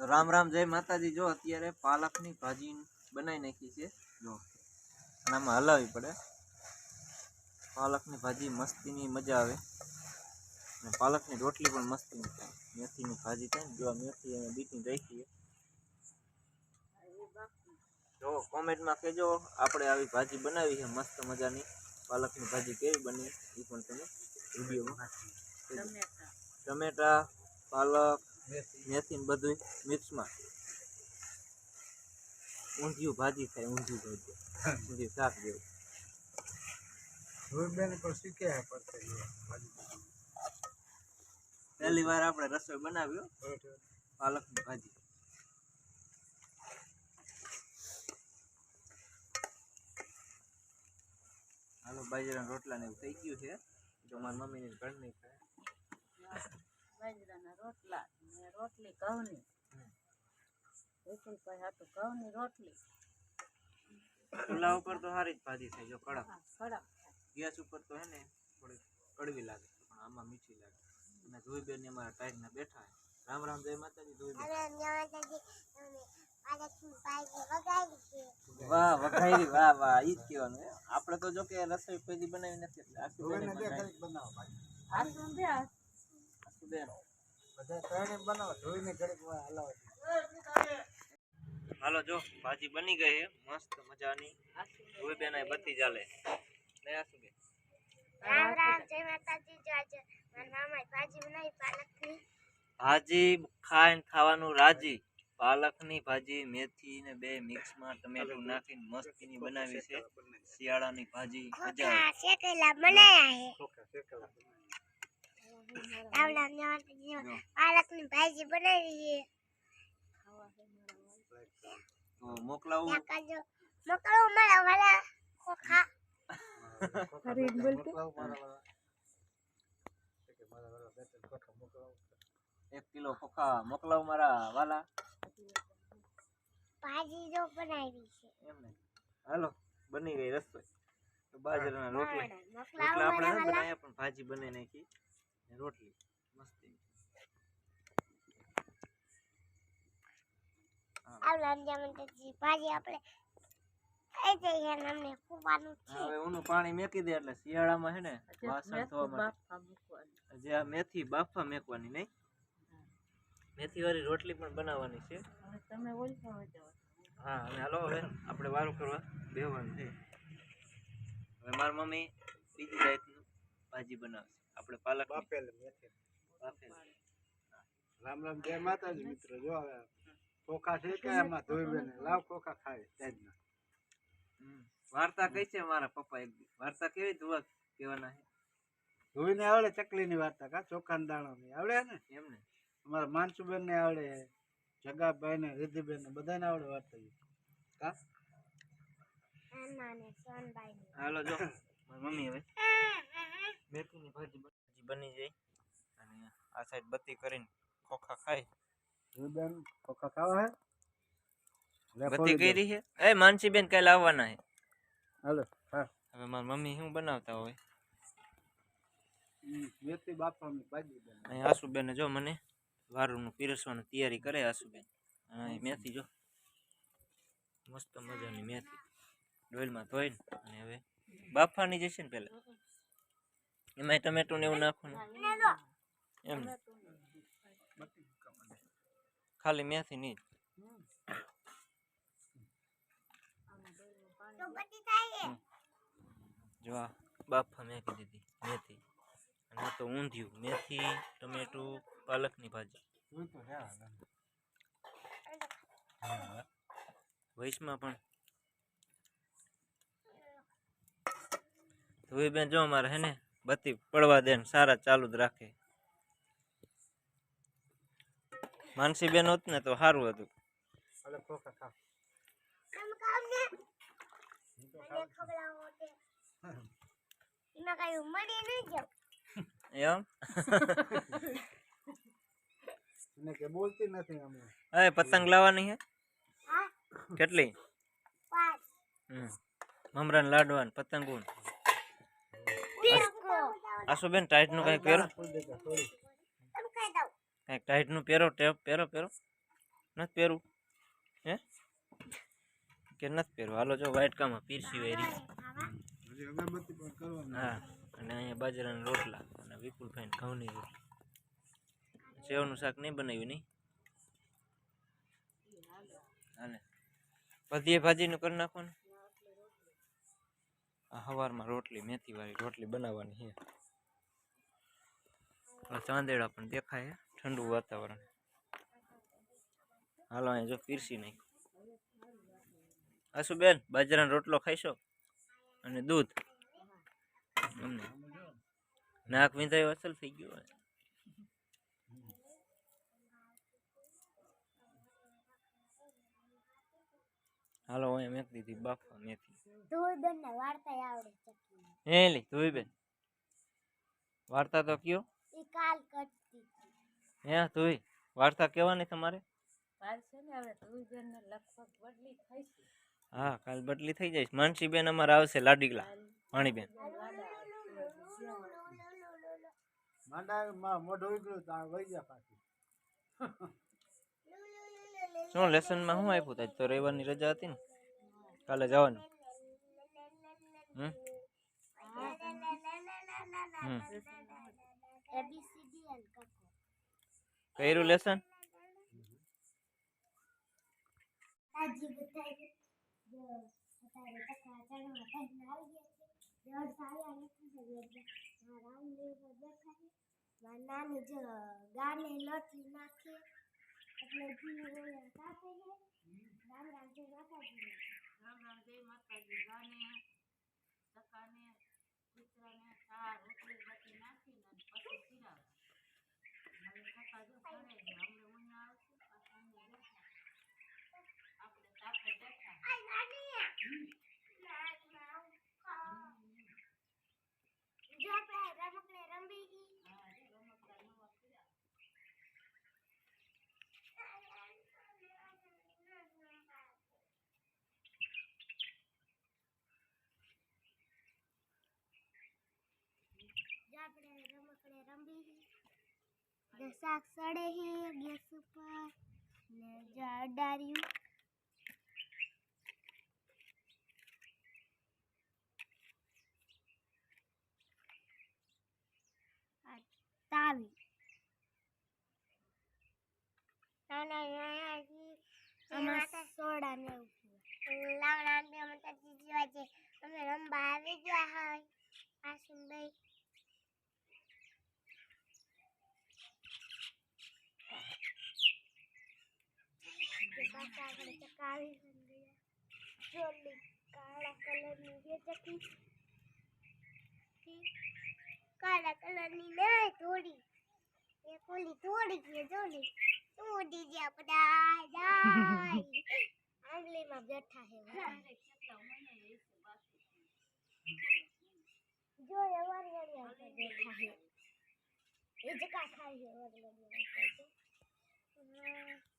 તો રામ રામ જય માતાજી. જો અત્યારે પાલકની ભાજી બનાવી નાખી છે. જો. અને આમાં હલાવવી પડે. પાલકની ભાજી મસ્તીની મજા આવે. અને પાલકની રોટલી પણ મસ્તીની થાય. મેથીની ભાજી થાય જો મેથી અને બીટી રાખીએ. જો કોમેન્ટમાં કહેજો આપણે આવી ભાજી બનાવી છે. મસ્ત મજાની. પાલકની ભાજી કેવી બની એ પણ તમે વિડીયોમાં. ટમેટા પાલક મેથી ને બધું મિક્સમાં ઊંધિયું ભાજી થાય ઊંધિયું ભાજી. ઊંધિયું શાક જેવું. ધોઈબેન પણ શીખ્યા પડશે પહેલી વાર આપણે રસોઈ બનાવ્યો પાલકની ભાજી. હાલો બાજરાના રોટલા ને એવું થઈ ગયું છે. તો મારી મમ્મીને ઘર નહીં ખાય. બાજરાના રોટલા ને રોટલી ઘઉંની. વિપુલભાઈ હાટુ ઘઉંની રોટલી. ચૂલા ઉપર તો સારી જ ભાજી થાય જો કડક. કડક ગેસ ઉપર તો હે ને થોડી કડવી લાગે પણ આમાં મીઠી લાગે. અને ધોઈબેન ને અમારા ટાઈટના બેઠા છે રામ રામ જય માતાજી ધોઈબેન વાહ વઘારી વાહ વાહ ઈ જ કહેવાનું આપણે તો જો કે રસોઈ કોઈ બનાવી નથી એટલે આખી બનાવી. બધા ત્રણે બનાવો ધોઈને ઘડીક હલાવો હાલો જો ભાજી બની ગઈ છે મસ્ત મજાની. ધોઈ બેન બત્તી ચાલે. લે આસુબેન રામ રામ જય માતાજી જો આજે. મારા મામાએ ભાજી બનાવી પાલકની. ભાજી ખાઈને ખાવાનું રાજી. પાલકની ભાજી મેથી ને બે મિક્સમાં ટમેટું નાખીને મસ્તીની બનાવી છે. શિયાળાની ભાજી મજા બનાયા પાલકની ભાજી બનાવી તો મોકલાવું મોકલો મારા વાલા ખોખા કે. એક કિલો ખોખા મોકલાવ મારા વાલા ભાજી જો બનાવી છે એમ હાલો બની ગઈ રસોઈ તો બાજરાના રોટલા રોટલા આપણે બનાવ્યા પણ ભાજી બનાવી નાખી રોટલી. મસ્તી. પાણી મેકી દે એટલે શિયાળામાં છે ને વાસણ મેથી ધોવા માટે. જે આ મેથી બાફા મેકવાની નહીં? મેથી વાળી રોટલી પણ બનાવવાની છે. તમે હા અને હાલો હવે આપણે વારું કરવા બેવાનું છે. હવે મારી મમ્મી બીજી જાતનું ભાજી બનાવશે. આપણે પાલક બાફેલી મેથી. રામ રામ જય માતાજી મિત્રો. જો હવે ખોખા છે કે એમાં ધોઈબેન લાવ ખોખા ખાય સાઈડના હમ. વાર્તા કઈ છે મારા પપ્પા એક વાર્તા કેવી ધુવા કહેવાના છે? ધોઈને આવડે ચકલીની વાર્તા કા? ચોખાના દાણાની. આવડે ને? એમ ને? અમારા માનસુબેન ને આવડે જગાભાઈ ને રિદ્ધિબેન ને બધાને આવડે વાર્તા. કા? ને ને હાલો જો. મારી મમ્મી હવે. મેથીની ભાજી બન- ભાજી બની જાય. અને આ સાઈડ બત્તી કરીને ખોખા ખાય. ધોઈબેન ખોખા ખાવા હે? બત્તી કરી છે એ માનસીબેન કાલે આવવાના હે. હાલો હા. હવે મારી મમ્મી શું બનાવતા હોય? મેથી બાફવાની ભાજી બને અહીં આસુબેન જો મને વારુનું પીરસવાની તૈયારી કરે આસુબેન. અહીં મેથી જો. મસ્ત મજાની મેથી. ડોલમાં ધોઈને અને હવે બાફવાની જશે ને પહેલા. એમાં ટમેટું ને એવું નાખવાનું એમ ને ખાલી મેથી નહીં જ. તો બધી થાય છે જો આ બાફા મેકી દીધી મેથી અને આ તો ઊંધિયું મેથી ટમેટું પાલકની ભાજી જોઈ તો હે હા. વૈશમાં પણ ધોઈબેન જો અમારે હે ને બત્તી પડવા દે ને સારા ચાલુ જ રાખે. માનસીબેન હોત ને તો સારું હતું. ને? એમાં કે બોલતી નથી અમે. પતંગ લાવવાની હે? કેટલી? પાંચ. હમ. મમરાન લાડવાન પતંગ કોણ ડિસ્કો આશુબેન ટાઈટનું કઈ પહેરો? કંઈક ટાઈટનું પહેરો ટેપ પહેરો પહેરો. નથી પહેરવું? હે? કે નથી પહેરવું? હાલો જો વાટકામાં પીરસી વેરી હા અને અહીંયા બાજરાના રોટલા અને વિપુલભાઈ ઘઉંની રોટલી. સેવનું શાક નહીં બનાવ્યું નહીં? અને બધી ભાજીનું કરી નાખવાનું? આ સવારમાં રોટલી મેથીવાળી રોટલી બનાવવાની છે. ચાંદેડા પણ દેખાય ઠંડુ વાતાવરણ. હાલો અહીંયા જો પીરસી નહીં આસુ બેન બાજરાનો રોટલો ખાઈશો? અને દૂધ? નાક વિંધાયો અસલ થઈ ગયું હાલો અહીંયા મેક દીધી બાફા મેથી. ધોઈ ને વાર્તા આવડે ચકી હે લી ધોઈ બેન. વાર્તા તો કયો? કાલ કરતી હે ધોઈ વાર્તા કહેવાની તમારે? કાલ છે ને હવે તું બેન ને લગભગ બદલી થઈ છે. હા કાલ બદલી થઈ જઈશ માનસી બેન અમારે આવશે લાડીગલા પાણીબેન માંડા માં મોઢું વહી ગયા પાછી. શું લેસનમાં શું આપ્યું? તાજ તો રવિવારની રજા હતી ને. કાલે જવાનું. હમ? હમ. એબીસીડી એન્ડ કકો કર્યું લેસન? આવી ગયા છે. સાડા નથી છે બેઠા છે. મારા નાની જો ગાને નાખી. એટલે જીવ કાપે છે રામ રામ જય માતાજી. રામ રામ જય માતાજી. ગાને ચકાને કૂતરાને ચા રોટલી બધી નાખીને અને પછી ખીરાવે હવે ચકા જો સડે છે હમણે ઉના આવશે પાછા અહીંયા બેઠા આપણે રમકડે રમી જો શાક સડે હે ગેસ ઉપર ને જો અડાર્યું આ તાવી સોડા ને છે અમે રમવા આવી ગયા હોય આસુનભાઈ કે આપણે ચકાવી જોલી કાળા કલરની જે ચકી કાળા કલરની નહીં થોડી એ કોલી થોડી છે જોલી તોડી જે આપડા જાય આંગળીમાં બેઠા છે જો એ વરવડિયા બેઠા છે એ જકા ખાય છે તો. હા.